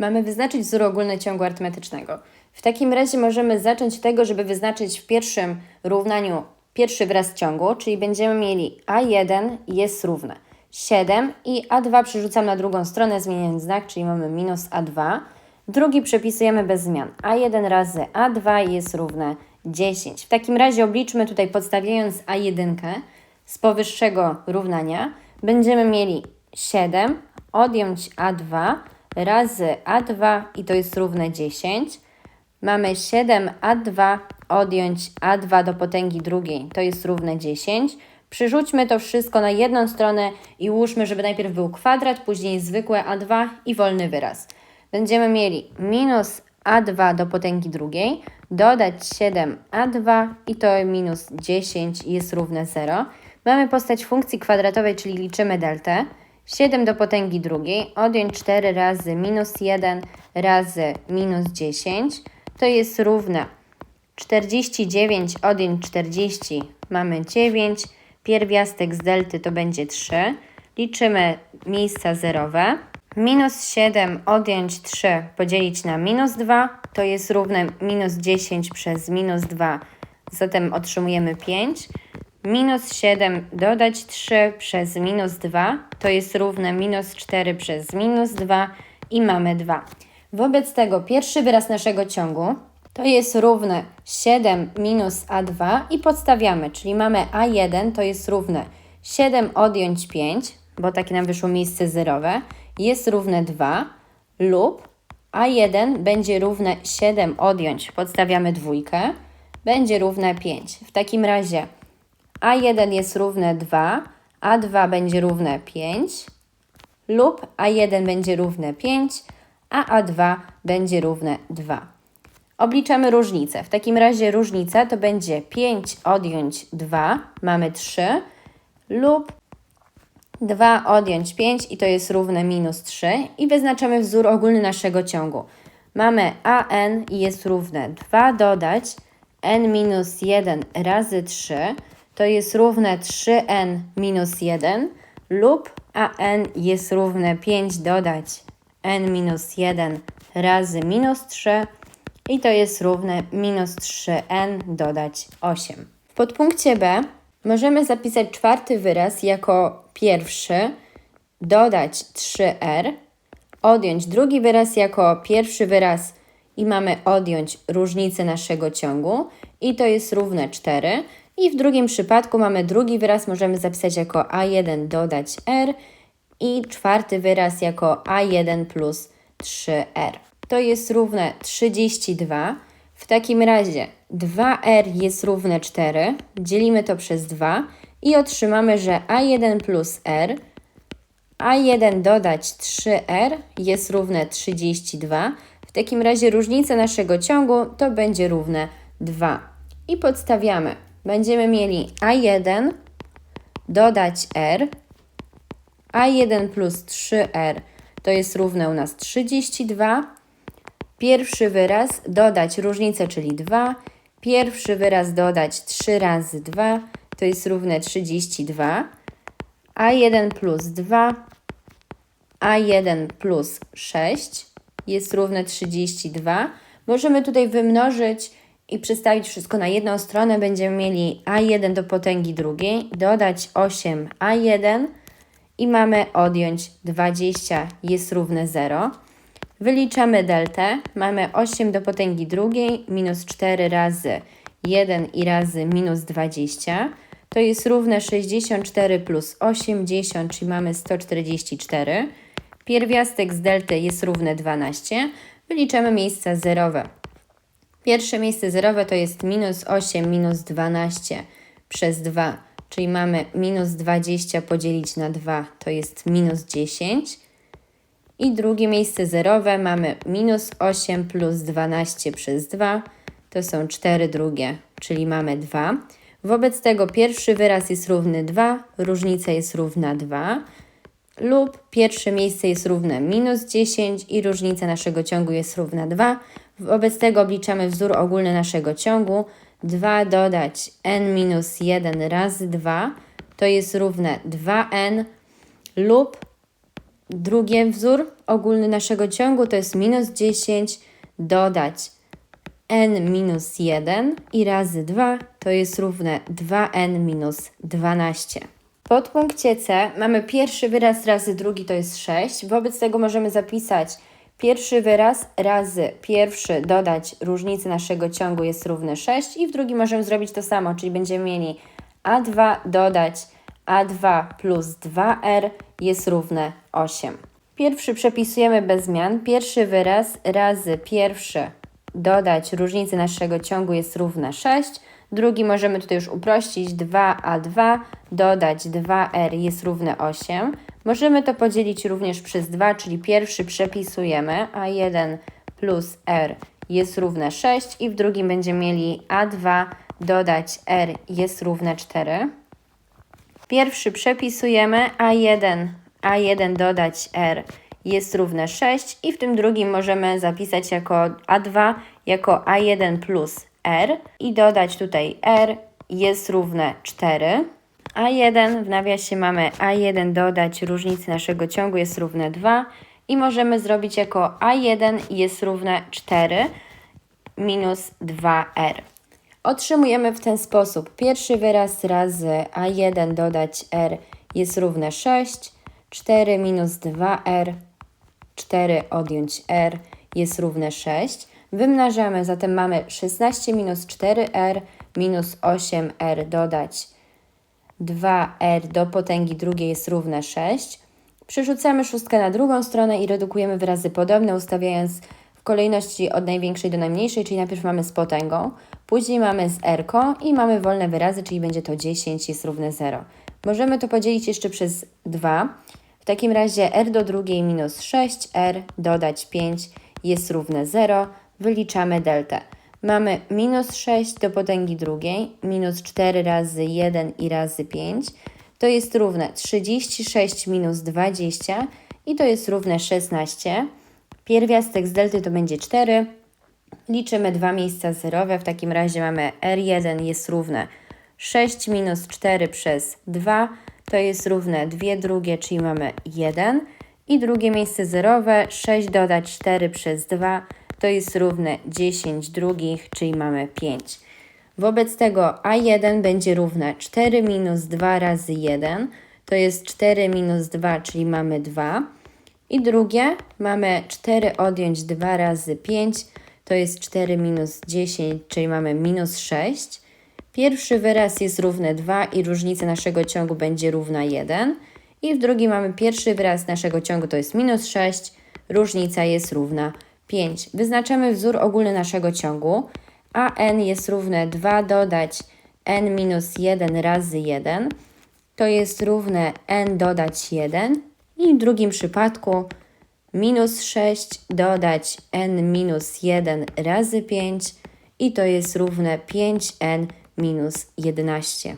Mamy wyznaczyć wzór ogólny ciągu arytmetycznego. W takim razie możemy zacząć tego, żeby wyznaczyć w pierwszym równaniu pierwszy wyraz ciągu, czyli będziemy mieli a1 jest równe 7 i a2 przerzucam na drugą stronę, zmieniając znak, czyli mamy minus a2. Drugi przepisujemy bez zmian. a1 razy a2 jest równe 10. W takim razie obliczmy tutaj, podstawiając a1 z powyższego równania, będziemy mieli 7 odjąć a2 razy a2 i to jest równe 10. Mamy 7a2 odjąć a2 do potęgi drugiej, to jest równe 10. Przerzućmy to wszystko na jedną stronę i ułóżmy, żeby najpierw był kwadrat, później zwykłe a2 i wolny wyraz. Będziemy mieli minus a2 do potęgi drugiej, dodać 7a2 i to minus 10 jest równe 0. Mamy postać funkcji kwadratowej, czyli liczymy deltę. 7 do potęgi drugiej, odjąć 4 razy minus 1 razy minus 10, to jest równe 49 odjąć 40, mamy 9, pierwiastek z delty to będzie 3, liczymy miejsca zerowe, minus 7 odjąć 3 podzielić na minus 2, to jest równe minus 10 przez minus 2, zatem otrzymujemy 5, Minus 7 dodać 3 przez minus 2 to jest równe minus 4 przez minus 2 i mamy 2. Wobec tego pierwszy wyraz naszego ciągu to jest równe 7 minus a2 i podstawiamy, czyli mamy a1 to jest równe 7 odjąć 5, bo takie nam wyszło miejsce zerowe, jest równe 2 lub a1 będzie równe 7 odjąć, podstawiamy dwójkę, będzie równe 5. W takim razie a1 jest równe 2, a2 będzie równe 5 lub a1 będzie równe 5, a a2 będzie równe 2. Obliczamy różnicę. W takim razie różnica to będzie 5 odjąć 2, mamy 3, lub 2 odjąć 5 i to jest równe minus 3 i wyznaczamy wzór ogólny naszego ciągu. Mamy an i jest równe 2 dodać n minus 1 razy 3, to jest równe 3n minus 1 lub an jest równe 5 dodać n minus 1 razy minus 3 i to jest równe minus 3n dodać 8. W podpunkcie B możemy zapisać czwarty wyraz jako pierwszy, dodać 3r, odjąć drugi wyraz jako pierwszy wyraz i mamy odjąć różnicę naszego ciągu i to jest równe 4 i w drugim przypadku mamy drugi wyraz, możemy zapisać jako a1 dodać r i czwarty wyraz jako a1 plus 3r. To jest równe 32. W takim razie 2r jest równe 4, dzielimy to przez 2 i otrzymamy, że a1 plus r, a1 dodać 3r jest równe 32. W takim razie różnica naszego ciągu to będzie równe 2. I podstawiamy będziemy mieli A1 dodać R, A1 plus 3R to jest równe u nas 32. Pierwszy wyraz dodać różnicę, czyli 2. Pierwszy wyraz dodać 3 razy 2 to jest równe 32. A1 plus 2, A1 plus 6 jest równe 32. Możemy tutaj wymnożyć i przestawić wszystko na jedną stronę, będziemy mieli a1 do potęgi drugiej, dodać 8 a1 i mamy odjąć 20 jest równe 0. Wyliczamy deltę, mamy 8 do potęgi drugiej minus 4 razy 1 i razy minus 20. To jest równe 64 plus 80, czyli mamy 144. Pierwiastek z delty jest równe 12. Wyliczamy miejsca zerowe. Pierwsze miejsce zerowe to jest minus 8 minus 12 przez 2, czyli mamy minus 20 podzielić na 2 to jest minus 10. I drugie miejsce zerowe mamy minus 8 plus 12 przez 2, to są 4 drugie, czyli mamy 2. Wobec tego pierwszy wyraz jest równy 2, różnica jest równa 2 lub pierwsze miejsce jest równe minus 10 i różnica naszego ciągu jest równa 2. Wobec tego obliczamy wzór ogólny naszego ciągu. 2 dodać n minus 1 razy 2 to jest równe 2n lub Drugi wzór ogólny naszego ciągu to jest minus 10 dodać n minus 1 i razy 2 to jest równe 2n minus 12. Podpunkcie C mamy pierwszy wyraz razy drugi to jest 6. Wobec tego możemy zapisać pierwszy wyraz razy pierwszy dodać różnicy naszego ciągu jest równe 6 i w drugim możemy zrobić to samo, czyli będziemy mieli a2 dodać a2 plus 2r jest równe 8. Pierwszy przepisujemy bez zmian. Pierwszy wyraz razy pierwszy dodać różnicy naszego ciągu jest równe 6. Drugi możemy tutaj już uprościć. 2a2 dodać 2r jest równe 8. Możemy to podzielić również przez 2, czyli pierwszy przepisujemy a1 plus r jest równe 6 i w drugim będziemy mieli a2 dodać r jest równe 4. Pierwszy przepisujemy a1, a1 dodać r jest równe 6 i w tym drugim możemy zapisać jako a2 jako a1 plus r i dodać tutaj r jest równe 4. a1 w nawiasie mamy a1 dodać różnicy naszego ciągu jest równe 2 i możemy zrobić jako a1 jest równe 4 minus 2r. Otrzymujemy w ten sposób pierwszy wyraz razy a1 dodać r jest równe 6, 4 minus 2r, 4 odjąć r jest równe 6. Wymnażamy, zatem mamy 16 minus 4r minus 8r dodać 2r do potęgi drugiej jest równe 6. Przerzucamy szóstkę na drugą stronę i redukujemy wyrazy podobne, ustawiając w kolejności od największej do najmniejszej, czyli najpierw mamy z potęgą, później mamy z r i mamy wolne wyrazy, czyli będzie to 10 jest równe 0. Możemy to podzielić jeszcze przez 2. W takim razie r do drugiej minus 6r dodać 5 jest równe 0. Wyliczamy deltę. Mamy minus 6 do potęgi drugiej, minus 4 razy 1 i razy 5. To jest równe 36 minus 20 i to jest równe 16. Pierwiastek z delty to będzie 4. Liczymy dwa miejsca zerowe. W takim razie mamy R1 jest równe 6 minus 4 przez 2. To jest równe 2 drugie, czyli mamy 1. I drugie miejsce zerowe 6 dodać 4 przez 2 to jest równe 10 drugich, czyli mamy 5. Wobec tego A1 będzie równe 4 minus 2 razy 1, to jest 4 minus 2, czyli mamy 2. I drugie mamy 4 odjąć 2 razy 5, to jest 4 minus 10, czyli mamy minus 6. Pierwszy wyraz jest równy 2 i różnica naszego ciągu będzie równa 1. I w drugim mamy pierwszy wyraz naszego ciągu, to jest minus 6, różnica jest równa 5. Wyznaczamy wzór ogólny naszego ciągu, a n jest równe 2 dodać n minus 1 razy 1, to jest równe n dodać 1 i w drugim przypadku minus 6 dodać n minus 1 razy 5 i to jest równe 5n minus 11.